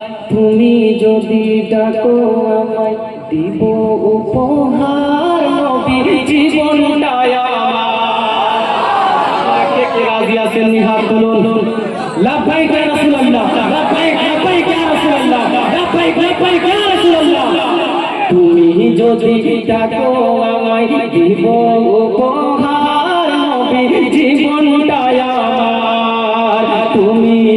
তুমি যদি ডাকো আমায়, দিব উপহার নবী জীবনটায় আমার। কে কে রাজি আছেন নিহাত বলুন লাভবাইক রাসূলুল্লাহ লাভবাইক লাভবাইক রাসূলুল্লাহ লাভবাইক লাভবাইক ইয়া রাসূলুল্লাহ। তুমি যদি ডাকো আমায়, দিব উপহার